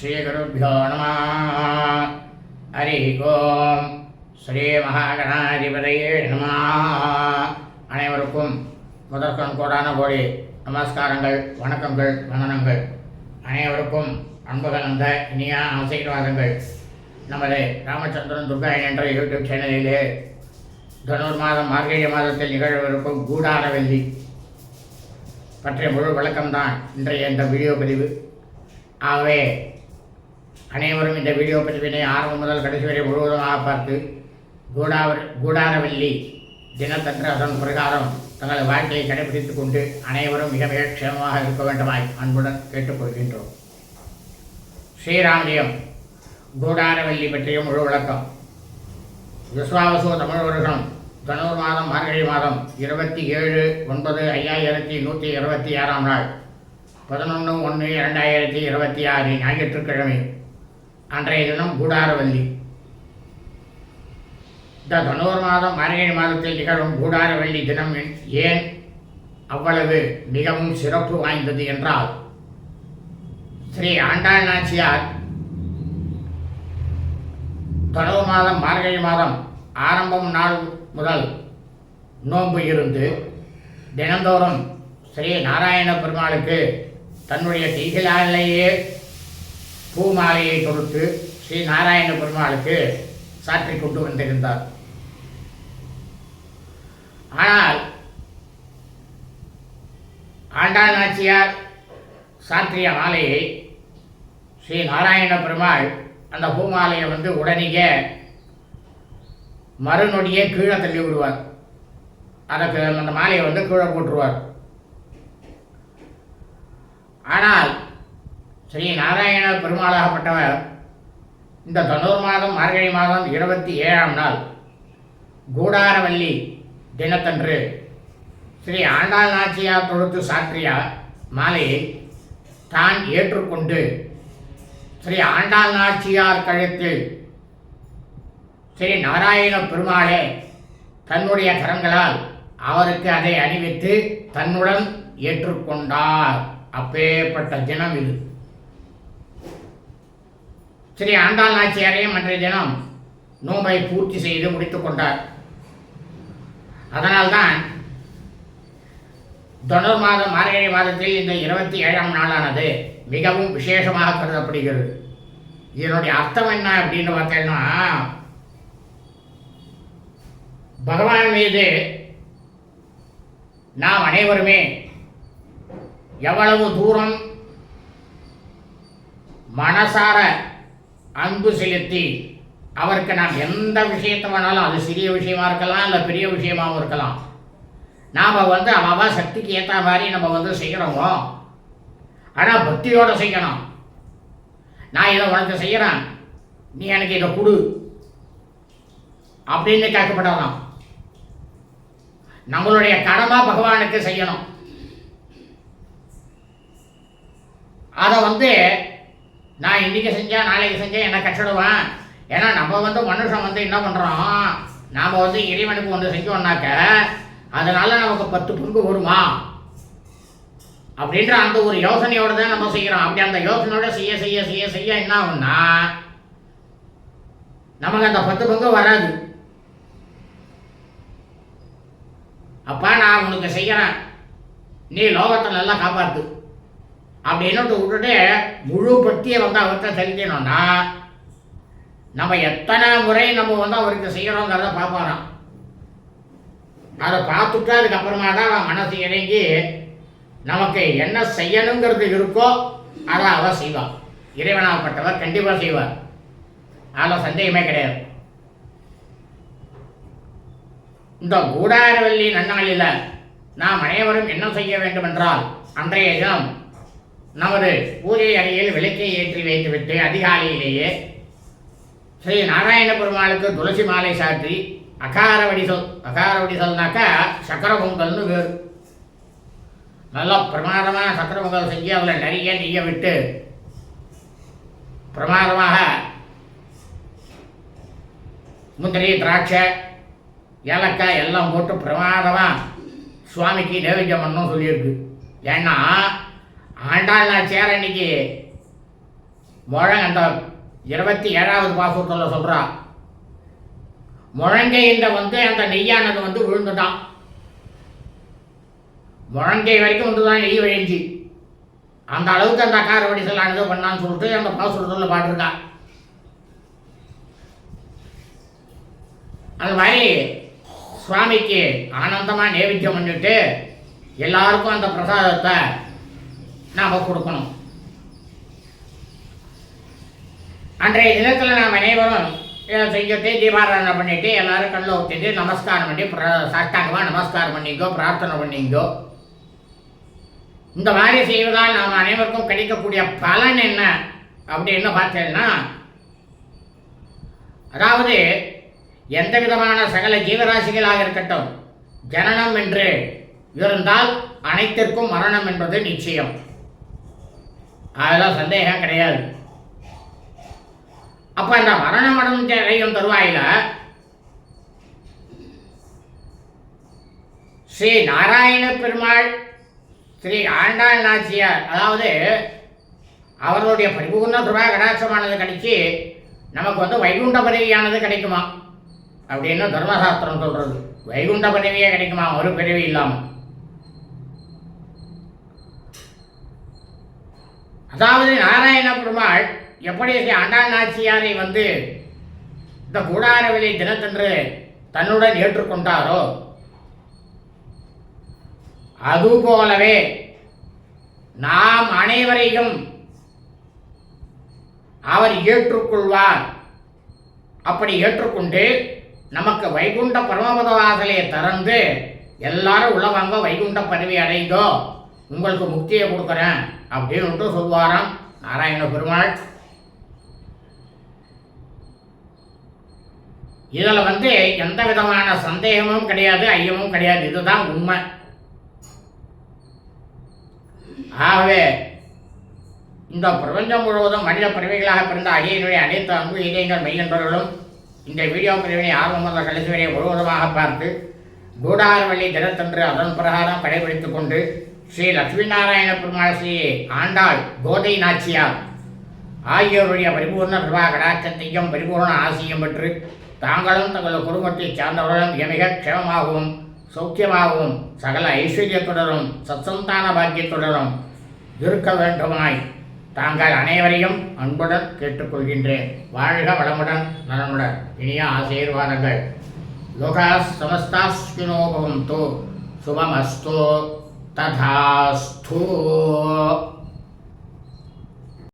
ஸ்ரீகுருப்போ நம ஹரி ஓம் ஸ்ரீ மகாகணாதிபதியே நம அனைவருக்கும் முதற்கண் கோடான கோடி நமஸ்காரங்கள் வணக்கங்கள் வந்தனங்கள். அனைவருக்கும் அன்பு கலந்த இனிய ஆசீர்வாதங்கள். நமது ராமச்சந்திரன் துர்கா என்ற யூடியூப் சேனலிலே தனுர் மாதம் மார்கழி மாதத்தில் நிகழவிருக்கும் கூடார வெள்ளி பற்றிய முழு விளக்கம்தான் இன்றைய இந்த வீடியோ பதிவு. ஆகவே அனைவரும் இந்த வீடியோ பதிவினை ஆரம்பம் முதல் கடைசி வரை முழுவதுமாக பார்த்து கூடாவர் கூடாரவல்லி தினத்தன்று அதன் பிரகாரம் தங்கள் வாழ்க்கையை கடைபிடித்துக் கொண்டு அனைவரும் மிக மிக க்ஷேமமாக இருக்க வேண்டுமாய் அன்புடன் கேட்டுக்கொள்கின்றோம். ஸ்ரீராமலியம் கூடாரவல்லி பற்றிய முழு விளக்கம். விஸ்வாவசு தமிழ் தனூர் மாதம் மார்கழி மாதம் இருபத்தி ஏழு ஒன்பது ஐயாயிரத்தி நூற்றி இருபத்தி ஆறாம் நாள். பதினொன்று ஒன்று இரண்டாயிரத்தி இருபத்தி ஆறு ஞாயிற்றுக்கிழமை. அன்றைய தினம் கூடாரவல்லி. இந்த தனோர் மாதம் மார்கழி மாதத்தில் நிகழும் கூடாரவல்லி தினம் ஏன் அவ்வளவு மிகவும் சிறப்பு வாய்ந்தது என்றால் ஸ்ரீ ஆண்டாள் நாச்சியார் தனூர் மாதம் மார்கழி மாதம் ஆரம்பம் நாள் முதல் நோன்பு இருந்து தினந்தோறும் ஸ்ரீ நாராயண பெருமாளுக்கு தன்னுடைய பூ பூமாலையை தொடுத்து ஸ்ரீ நாராயண பெருமாளுக்கு சாற்றி கொண்டு வந்திருந்தார். ஆனால் ஆண்டாள் நாச்சியார் சாற்றிய மாலையை ஸ்ரீ நாராயண பெருமாள் அந்த பூமாலையை வந்து உடனேயே மறுநொடியே கீழே தள்ளி விடுவார். அதற்கு அந்த மாலையை வந்து கீழே போட்டுருவார். ஆனால் ஸ்ரீ நாராயண பெருமாளாகப்பட்டவர் இந்த தனூர் மாதம் மார்கழி மாதம் இருபத்தி ஏழாம் நாள் கூடாரவல்லி தினத்தன்று ஸ்ரீ ஆண்டாள் நாச்சியார் தொழுத்து சாற்றிய மாலையை தான் ஏற்றுக்கொண்டு ஸ்ரீ ஆண்டாள் நாச்சியார் கழுத்தில் ஸ்ரீ நாராயண பெருமாளே தன்னுடைய கரங்களால் அவருக்கு அதை அணிவித்து தன்னுடன் ஏற்றுக்கொண்டார். அப்பேற்பட்ட தினம் இது. ஸ்ரீ ஆண்டாள் நாச்சியாரையும் அன்றைய தினம் நோம்பை பூர்த்தி செய்து முடித்துக் கொண்டார். அதனால்தான் தொடர் மாதம் மார்கழி மாதத்தில் இந்த இருபத்தி ஏழாம் நாளானது மிகவும் விசேஷமாக கருதப்படுகிறது. இதனுடைய அர்த்தம் என்ன அப்படின்னு பார்த்தீங்கன்னா பகவான் மீது நாம் அனைவருமே எவ்வளவு தூரம் மனசார அன்பு செலுத்தி அவருக்கு நாம் எந்த விஷயத்தை வேணாலும் அது சிறிய விஷயமா இருக்கலாம் இல்லை பெரிய விஷயமாகவும் இருக்கலாம். நாம் வந்து அவா சக்திக்கு ஏற்ற மாதிரி நம்ம வந்து செய்கிறோமோ ஆனால் பக்தியோடு செய்யணும். நான் இதை உனக்கு செய்கிறேன் நீ எனக்கு இதை கொடு. அப்படின்னு கேட்கப்படலாம் நம்மளுடைய கடமை பகவானுக்கு செய்யணும். அதை வந்து நான் இன்றைக்கி செஞ்சேன் நாளைக்கு செஞ்சேன் என்ன கட்டிடுவேன். ஏன்னா நம்ம வந்து மனுஷன் வந்து என்ன பண்ணுறோம் நாம் வந்து இறைவனுக்கு ஒன்று செஞ்சோம்னாக்க அதனால் நமக்கு பத்து பங்கு வருமா? அப்படின்ற அந்த ஒரு யோசனையோடு தான் நம்ம செய்கிறோம் அப்படி அந்த யோசனையோட செய்ய செய்ய செய்ய செய்ய என்ன ஆகும்னா நமக்கு அந்த பத்து பங்கு வராது. அப்பா நான் உனக்கு செய்கிறேன் நீ லோகத்தை நல்லா காப்பாற்று அப்படின்னு விட்டுட்டு முழு பக்தியை வந்து அவர்கிட்ட செலுத்தினோம்னா நம்ம எத்தனை முறை நம்ம வந்து அவருக்கு செய்கிறோங்கிறத பார்ப்பாராம். அதை பார்த்துட்டு அதுக்கப்புறமா தான் மனசு இறங்கி நமக்கு என்ன செய்யணுங்கிறது இருக்கோ அதை அவர் செய்வான் இறைவனாகப்பட்டவர் கண்டிப்பாக செய்வார். அதில் சந்தேகமே கிடையாது. இந்த கூடாரவல்லி நன்னாளில் நாம் அனைவரும் என்ன செய்ய வேண்டும் என்றால் அன்றைய தினம் நமது பூஜை அறையில் விளக்கை ஏற்றி வைத்துவிட்டு அதிகாலையிலேயே ஸ்ரீ நாராயண பெருமாளுக்கு துளசி மாலை சாற்றி அகார வடிசல் அகார வடிசல்னாக்கா சக்கர பொங்கல்னு வேறு நல்லா பிரமாதமாக சக்கர பொங்கல் செஞ்சு அதில் நிறைய நெய்யை விட்டு பிரமாதமாக முந்திரி திராட்சை ஏலக்காய் எல்லாம் போட்டு பிரமாதமாக சுவாமிக்கு நைவேத்தியம் பண்ணணும் சொல்லியிருக்கு. ஏன்னா ஆண்டாள் நாச்சியார் அன்னைக்கு முழங்க அந்த இருபத்தி ஏழாவது பாசுரத்தில் சொல்கிறா முழங்கைன்ற வந்து அந்த நெய்யானது வந்து விழுந்துட்டான். முழங்கை வரைக்கும் வந்து தான் நெய் விழிஞ்சு அந்த அளவுக்கு அந்த அக்கார வடிசலானது பண்ணான்னு சொல்லிட்டு அந்த பாசுரத்தில் பாட்டிருக்கா அது மாதிரி சுவாமிக்கு ஆனந்தமாக நைவேத்தியம் பண்ணிட்டு எல்லாருக்கும் அந்த பிரசாதத்தை நாம் கொடுக்கணும். அன்றைய தினத்தில் நாம் அனைவரும் இதை செஞ்சுட்டு தீபாராதனை பண்ணிவிட்டு எல்லோரும் கண்ணில் ஊற்றிட்டு நமஸ்காரம் பண்ணி பிர சாஷ்டாங்கமாக நமஸ்காரம் பண்ணிக்கோ பிரார்த்தனை பண்ணிக்கோ. இந்த மாதிரி செய்வதால் நாம் அனைவருக்கும் கிடைக்கக்கூடிய பலன் என்ன அப்படின்னு பார்த்தீங்கன்னா அதாவது எந்த விதமான சகல ஜீவராசிகளாக இருக்கட்டும் ஜனனம் என்று இருந்தால் அனைத்திற்கும் மரணம் என்பது நிச்சயம். அதெல்லாம் சந்தேகம் கிடையாது. அப்ப அந்த மரணம் அடையும் தருவாயில ஸ்ரீ நாராயண பெருமாள் ஸ்ரீ ஆண்டாள் நாச்சியார் அதாவது அவர்களுடைய பரிபூர்ண துருவா கடாட்சமானது கிடைச்சி நமக்கு வந்து வைகுண்ட பதவியானது கிடைக்குமா? அப்படின்னு தர்மசாஸ்திரம் சொல்றது. வைகுண்ட பதவியே கிடைக்குமா? ஒரு பிறவி இல்லாமல் அதாவது நாராயண பெருமாள் எப்படி ஸ்ரீ ஆண்டாள் நாச்சியாரை வந்து இந்த கூடாரவிலை தினத்தன்று தன்னுடன் ஏற்றுக்கொண்டாரோ அதுபோலவே நாம் அனைவரையும் அவர் ஏற்றுக்கொள்வார். அப்படி ஏற்றுக்கொண்டு நமக்கு வைகுண்ட பரமபத வாசலை திறந்து எல்லாரும் உள்ள வாங்க வைகுண்ட பதவி அடைந்தோ உங்களுக்கு முக்தியை கொடுக்குறேன் அப்படின்னு சொல்வாராம் நாராயண பெருமாள். இதில் வந்து எந்த விதமான சந்தேகமும் கிடையாது ஐயமும் கிடையாது. இதுதான் உண்மை. ஆகவே இந்த பிரபஞ்சம் முழுவதும் மனித பிறவிகளாக பிறந்த அடியனுடைய அனைத்து அன்பு இதயங்கள் மெய்யன்பர்களும் இந்த வீடியோ பிரிவினை ஆர்வம் முதல் கடைசி வரை முழுவதுமாக பார்த்து கூடாரவள்ளி தினத்தன்று அதன் பிரகாரம் கடைபிடித்துக் கொண்டு ஸ்ரீ லட்சுமி நாராயண பெருமாள் ஸ்ரீ ஆண்டாள் கோதை நாச்சியார். ஆகியோருடைய பரிபூர்ண பிரபா கடாட்சத்தையும் பரிபூர்ண ஆசியும் பெற்று தாங்களும் தங்கள் குடும்பத்தைச் சார்ந்தவர்களும் மிக க்ஷமமாகவும் சௌக்கியமாகவும் சகல ஐஸ்வர்யத்துடனும் சத்சந்தான பாக்கியத்துடனும் இருக்க வேண்டுமாய் தாங்கள் அனைவரையும் அன்புடன் கேட்டுக்கொள்கின்றேன். வாழ்க வளமுடன் நலமுடன். இனிய ஆசீர்வாதங்கள். லோகா சமஸ்தாஸ்வினோபவம் தோ சுபமஸ்தோ. 但他图